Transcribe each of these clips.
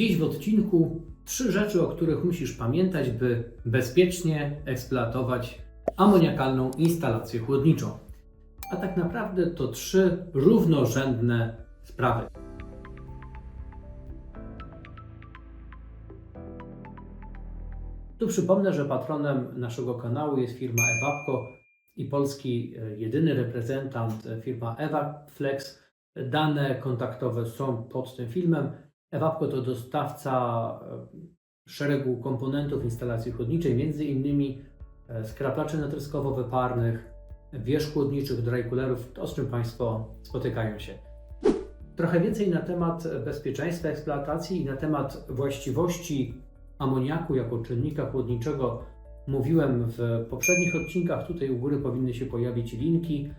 Dziś w odcinku trzy rzeczy, o których musisz pamiętać, by bezpiecznie eksploatować amoniakalną instalację chłodniczą. A tak naprawdę to trzy równorzędne sprawy. Tu przypomnę, że patronem naszego kanału jest firma Ewapco i polski e, jedyny reprezentant e, firma Evapflex. Dane kontaktowe są pod tym filmem. Ewapco to dostawca e, szeregu komponentów instalacji chłodniczej, między innymi e, skraplaczy natryskowo-wyparnych, wież chłodniczych, drycoolerów, to z czym Państwo spotykają się. Trochę więcej na temat bezpieczeństwa eksploatacji i na temat właściwości amoniaku jako czynnika chłodniczego mówiłem w poprzednich odcinkach. Tutaj u góry powinny się pojawić linki.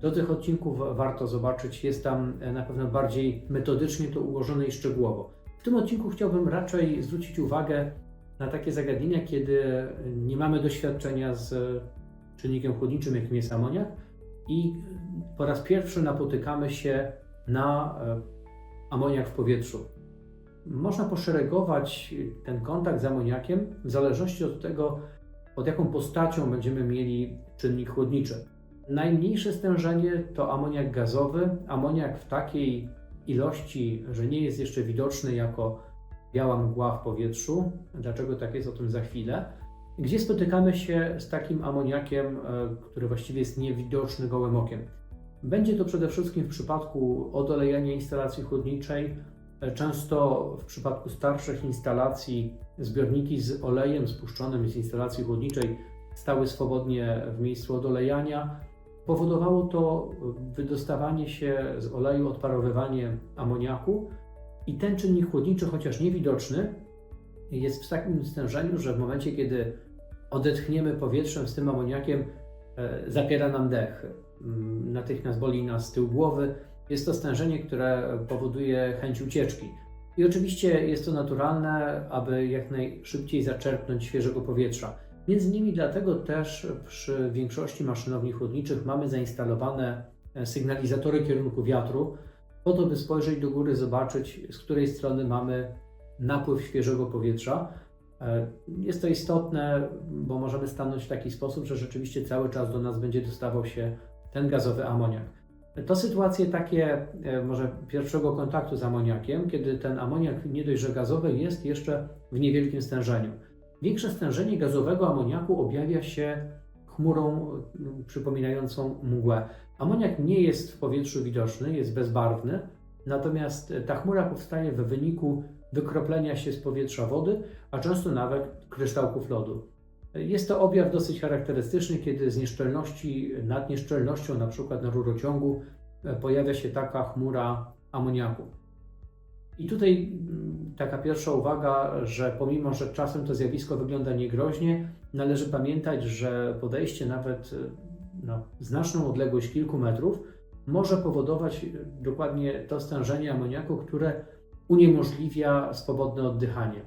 Do tych odcinków warto zobaczyć, jest tam na pewno bardziej metodycznie to ułożone i szczegółowo. W tym odcinku chciałbym raczej zwrócić uwagę na takie zagadnienia, kiedy nie mamy doświadczenia z czynnikiem chłodniczym, jakim jest amoniak, i po raz pierwszy napotykamy się na e, amoniak w powietrzu. Można poszeregować ten kontakt z amoniakiem w zależności od tego, pod jaką postacią będziemy mieli czynnik chłodniczy. Najmniejsze stężenie to amoniak gazowy, amoniak w takiej ilości, że nie jest jeszcze widoczny jako biała mgła w powietrzu. Dlaczego tak jest, o tym za chwilę. Gdzie spotykamy się z takim amoniakiem, e, który właściwie jest niewidoczny gołym okiem? Będzie to przede wszystkim w przypadku odolejania instalacji chłodniczej, e, często w przypadku starszych instalacji zbiorniki z olejem spuszczonym z instalacji chłodniczej stały swobodnie w miejscu odolejania. Powodowało to wydostawanie się z oleju, odparowywanie amoniaku i ten czynnik chłodniczy, chociaż niewidoczny, jest w takim stężeniu, że w momencie, kiedy odetchniemy powietrzem z tym amoniakiem, e, zapiera nam dech. Mm, Natychmiast boli nas tył głowy. Jest to stężenie, które powoduje chęć ucieczki. I oczywiście jest to naturalne, aby jak najszybciej zaczerpnąć świeżego powietrza. Między innymi dlatego też przy większości maszynowni chłodniczych mamy zainstalowane e, sygnalizatory kierunku wiatru, po to by spojrzeć do góry, zobaczyć z której strony mamy napływ świeżego powietrza. E, Jest to istotne, bo możemy stanąć w taki sposób, że rzeczywiście cały czas do nas będzie dostawał się ten gazowy amoniak. To sytuacje takie e, może pierwszego kontaktu z amoniakiem, kiedy ten amoniak nie dość, że gazowy jest jeszcze w niewielkim stężeniu. Większe stężenie gazowego amoniaku objawia się chmurą y, przypominającą mgłę. Amoniak nie jest w powietrzu widoczny, jest bezbarwny, natomiast ta chmura powstaje w wyniku wykroplenia się z powietrza wody, a często nawet kryształków lodu. Jest to objaw dosyć charakterystyczny, kiedy z nieszczelności nad nieszczelnością, na przykład na rurociągu, e, pojawia się taka chmura amoniaku. I tutaj mm, taka pierwsza uwaga, że pomimo, że czasem to zjawisko wygląda niegroźnie, należy pamiętać, że podejście nawet y, na znaczną odległość kilku metrów może powodować y, dokładnie to stężenie amoniaku, które uniemożliwia swobodne oddychanie.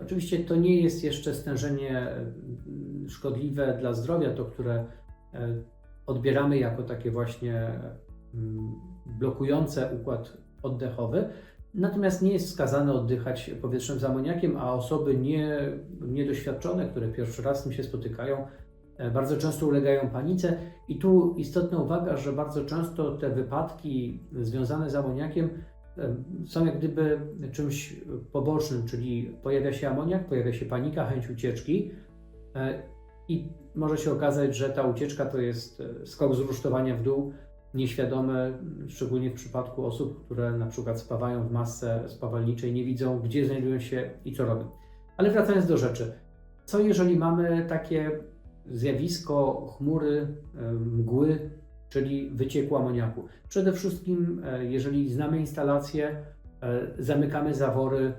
Oczywiście to nie jest jeszcze stężenie y, szkodliwe dla zdrowia, to które odbieramy jako takie właśnie mm, blokujące układ oddechowy, natomiast nie jest wskazane oddychać powietrzem z amoniakiem, a osoby nie, niedoświadczone, które pierwszy raz z tym się spotykają, e, bardzo często ulegają panice. I tu istotna uwaga, że bardzo często te wypadki związane z amoniakiem e, są jak gdyby czymś pobocznym, czyli pojawia się amoniak, pojawia się panika, chęć ucieczki e, i może się okazać, że ta ucieczka to jest skok z rusztowania w dół, nieświadome, szczególnie w przypadku osób, które na przykład spawają w masce spawalniczej, nie widzą, gdzie znajdują się i co robią. Ale wracając do rzeczy. Co jeżeli mamy takie zjawisko chmury, e, mgły, czyli wycieku amoniaku? Przede wszystkim, e, jeżeli znamy instalację, e, zamykamy zawory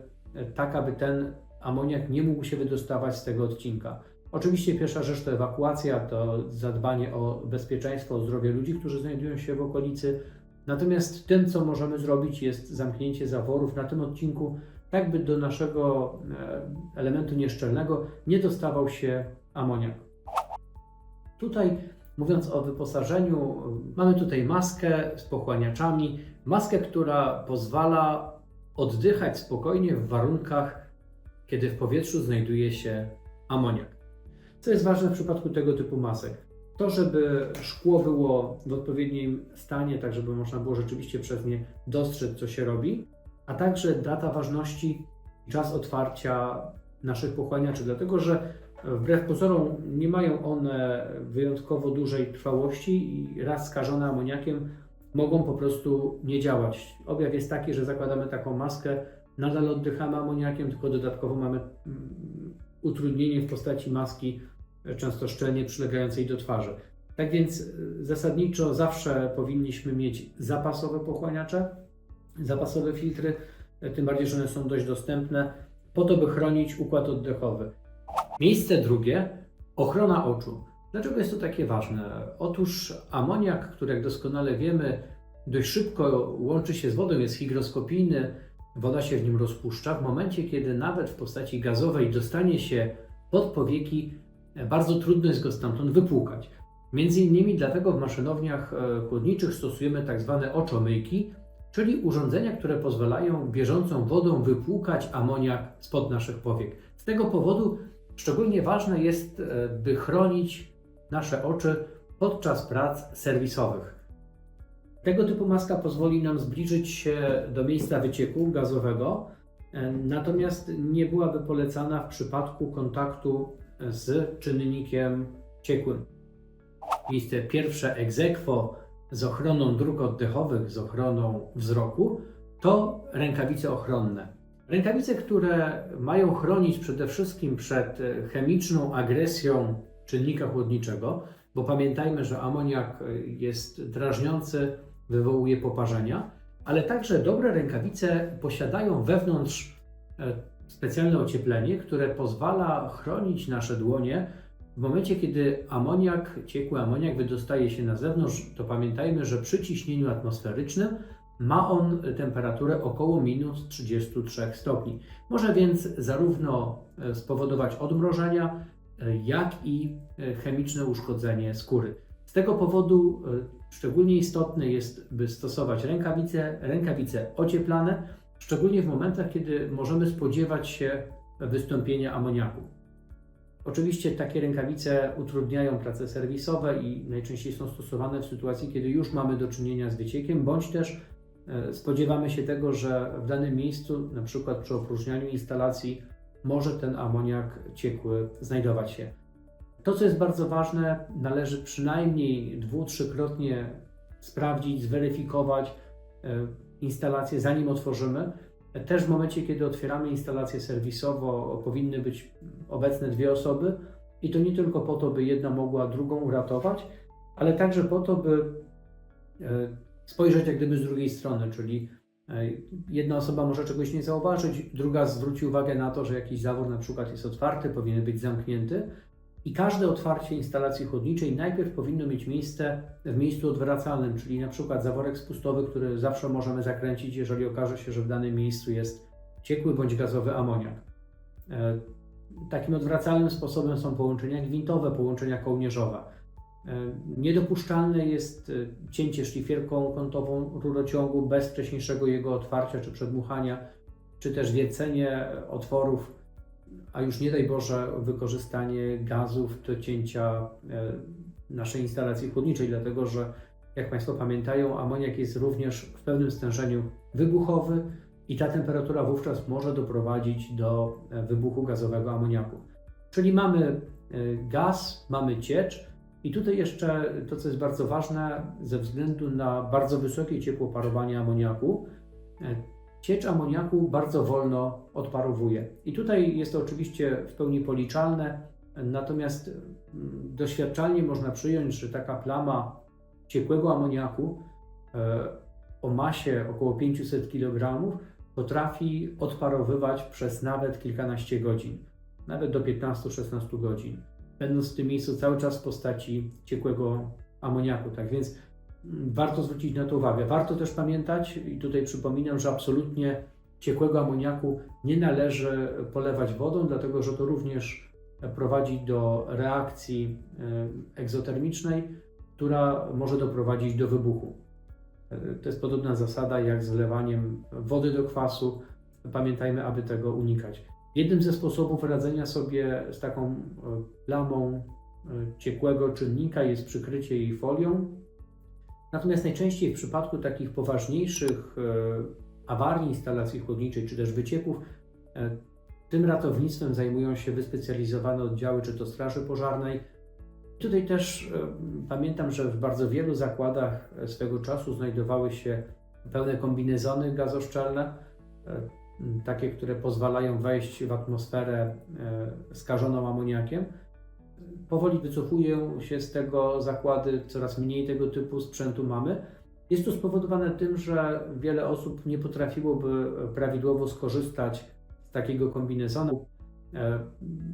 tak, aby ten amoniak nie mógł się wydostawać z tego odcinka. Oczywiście pierwsza rzecz to ewakuacja, to zadbanie o bezpieczeństwo, o zdrowie ludzi, którzy znajdują się w okolicy. Natomiast tym, co możemy zrobić, jest zamknięcie zaworów na tym odcinku, tak by do naszego e, elementu nieszczelnego nie dostawał się amoniak. Tutaj mówiąc o wyposażeniu, mamy tutaj maskę z pochłaniaczami, maskę, która pozwala oddychać spokojnie w warunkach, kiedy w powietrzu znajduje się amoniak. Co jest ważne w przypadku tego typu masek? To, żeby szkło było w odpowiednim stanie, tak żeby można było rzeczywiście przez nie dostrzec, co się robi, a także data ważności, czas otwarcia naszych pochłaniaczy, dlatego że wbrew pozorom nie mają one wyjątkowo dużej trwałości i raz skażone amoniakiem mogą po prostu nie działać. Objaw jest taki, że zakładamy taką maskę, nadal oddychamy amoniakiem, tylko dodatkowo mamy mm, utrudnienie w postaci maski, e, często szczelnie przylegającej do twarzy. Tak więc e, zasadniczo zawsze powinniśmy mieć zapasowe pochłaniacze, zapasowe filtry, e, tym bardziej, że one są dość dostępne, po to, by chronić układ oddechowy. Miejsce drugie ochrona oczu. Dlaczego jest to takie ważne? Otóż amoniak, który jak doskonale wiemy, dość szybko łączy się z wodą, jest hygroskopijny, woda się w nim rozpuszcza. W momencie, kiedy nawet w postaci gazowej dostanie się pod powieki, bardzo trudno jest go stamtąd wypłukać. Między innymi dlatego w maszynowniach e, chłodniczych stosujemy tak zwane oczomyjki, czyli urządzenia, które pozwalają bieżącą wodą wypłukać amoniak spod naszych powiek. Z tego powodu szczególnie ważne jest, e, by chronić nasze oczy podczas prac serwisowych. Tego typu maska pozwoli nam zbliżyć się do miejsca wycieku gazowego, e, natomiast nie byłaby polecana w przypadku kontaktu z czynnikiem ciekłym. Miejsce pierwsze egzekwo z ochroną dróg oddechowych, z ochroną wzroku, to rękawice ochronne. Rękawice, które mają chronić przede wszystkim przed e, chemiczną agresją czynnika chłodniczego, bo pamiętajmy, że amoniak e, jest drażniący, wywołuje poparzenia, ale także dobre rękawice posiadają wewnątrz e, specjalne ocieplenie, które pozwala chronić nasze dłonie w momencie, kiedy amoniak, ciekły amoniak wydostaje się na zewnątrz, to pamiętajmy, że przy ciśnieniu atmosferycznym ma on temperaturę około minus 33 stopni. Może więc zarówno e, spowodować odmrożenia, e, jak i chemiczne uszkodzenie skóry. Z tego powodu szczególnie istotne jest, by stosować rękawice, rękawice ocieplane, szczególnie w momentach, kiedy możemy spodziewać się wystąpienia amoniaku. Oczywiście takie rękawice utrudniają prace serwisowe i najczęściej są stosowane w sytuacji, kiedy już mamy do czynienia z wyciekiem, bądź też e, spodziewamy się tego, że w danym miejscu, na przykład przy opróżnianiu instalacji, może ten amoniak ciekły znajdować się. To, co jest bardzo ważne, należy przynajmniej dwu, trzykrotnie sprawdzić, zweryfikować e, instalację, zanim otworzymy, też w momencie, kiedy otwieramy instalację serwisową, powinny być obecne dwie osoby i to nie tylko po to, by jedna mogła drugą uratować, ale także po to, by e, spojrzeć jak gdyby z drugiej strony, czyli e, jedna osoba może czegoś nie zauważyć, druga zwróci uwagę na to, że jakiś zawór na przykład jest otwarty, powinien być zamknięty, i każde otwarcie instalacji chłodniczej najpierw powinno mieć miejsce w miejscu odwracalnym, czyli na przykład zaworek spustowy, który zawsze możemy zakręcić, jeżeli okaże się, że w danym miejscu jest ciekły bądź gazowy amoniak. E, takim odwracalnym sposobem są połączenia gwintowe, połączenia kołnierzowe. E, niedopuszczalne jest e, cięcie szlifierką kątową rurociągu bez wcześniejszego jego otwarcia czy przedmuchania, czy też wiecenie otworów a już nie daj Boże wykorzystanie gazów do cięcia e, naszej instalacji chłodniczej, dlatego że jak Państwo pamiętają, amoniak jest również w pewnym stężeniu wybuchowy i ta temperatura wówczas może doprowadzić do e, wybuchu gazowego amoniaku. Czyli mamy e, gaz, mamy ciecz i tutaj jeszcze to, co jest bardzo ważne, ze względu na bardzo wysokie ciepło parowania amoniaku, ciecz amoniaku bardzo wolno odparowuje. I tutaj jest to oczywiście w pełni policzalne, natomiast mm, doświadczalnie można przyjąć, że taka plama ciekłego amoniaku e, o masie około 500 kg potrafi odparowywać przez nawet kilkanaście godzin, nawet do 15-16 godzin, będąc w tym miejscu cały czas w postaci ciekłego amoniaku. Tak więc warto zwrócić na to uwagę. Warto też pamiętać, i tutaj przypominam, że absolutnie ciekłego amoniaku nie należy polewać wodą, dlatego że to również prowadzi do reakcji e, egzotermicznej, która może doprowadzić do wybuchu. E, To jest podobna zasada jak z wlewaniem wody do kwasu. Pamiętajmy, aby tego unikać. Jednym ze sposobów radzenia sobie z taką e, plamą ciekłego czynnika jest przykrycie jej folią. Natomiast najczęściej w przypadku takich poważniejszych e, awarii instalacji chłodniczej czy też wycieków, e, tym ratownictwem zajmują się wyspecjalizowane oddziały, czy to Straży Pożarnej. Tutaj też e, pamiętam, że w bardzo wielu zakładach swego czasu znajdowały się pełne kombinezony gazoszczelne, takie, które pozwalają wejść w atmosferę skażoną amoniakiem. Powoli wycofują się z tego zakłady, coraz mniej tego typu sprzętu mamy. Jest to spowodowane tym, że wiele osób nie potrafiłoby prawidłowo skorzystać z takiego kombinezonu. E,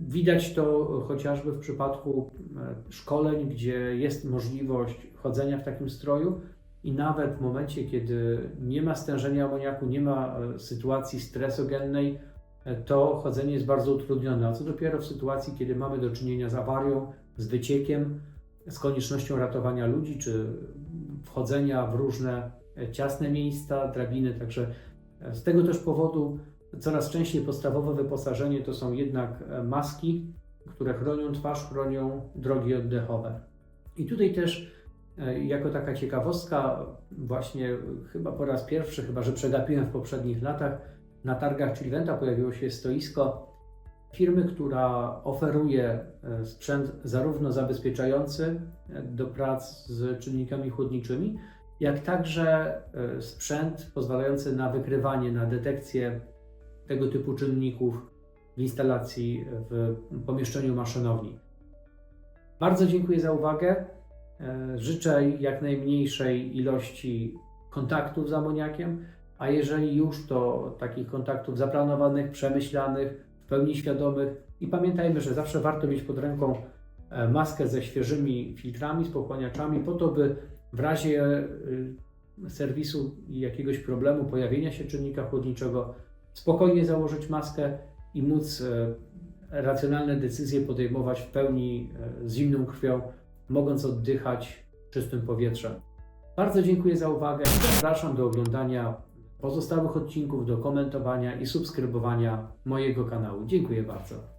Widać to chociażby w przypadku e, szkoleń, gdzie jest możliwość chodzenia w takim stroju i nawet w momencie, kiedy nie ma stężenia amoniaku, nie ma e, sytuacji stresogennej, to chodzenie jest bardzo utrudnione. A co dopiero w sytuacji, kiedy mamy do czynienia z awarią, z wyciekiem, z koniecznością ratowania ludzi, czy wchodzenia w różne e, ciasne miejsca, drabiny. Także e, z tego też powodu coraz częściej podstawowe wyposażenie to są jednak e, maski, które chronią twarz, chronią drogi oddechowe. I tutaj też jako taka ciekawostka, właśnie chyba po raz pierwszy, chyba że przegapiłem w poprzednich latach, na targach Chilventa pojawiło się stoisko firmy, która oferuje e, sprzęt zarówno zabezpieczający e, do prac z czynnikami chłodniczymi, jak także e, sprzęt pozwalający na wykrywanie, na detekcję tego typu czynników w instalacji w pomieszczeniu maszynowni. Bardzo dziękuję za uwagę. Życzę jak najmniejszej ilości kontaktów z amoniakiem, a jeżeli już, to takich kontaktów zaplanowanych, przemyślanych, w pełni świadomych. I pamiętajmy, że zawsze warto mieć pod ręką e, maskę ze świeżymi filtrami, z pochłaniaczami, po to, by w razie y, serwisu i jakiegoś problemu, pojawienia się czynnika chłodniczego, spokojnie założyć maskę i móc e, racjonalne decyzje podejmować w pełni e, z zimną krwią, mogąc oddychać czystym powietrzem. Bardzo dziękuję za uwagę zapraszam do oglądania pozostałych odcinków, do komentowania i subskrybowania mojego kanału. Dziękuję bardzo.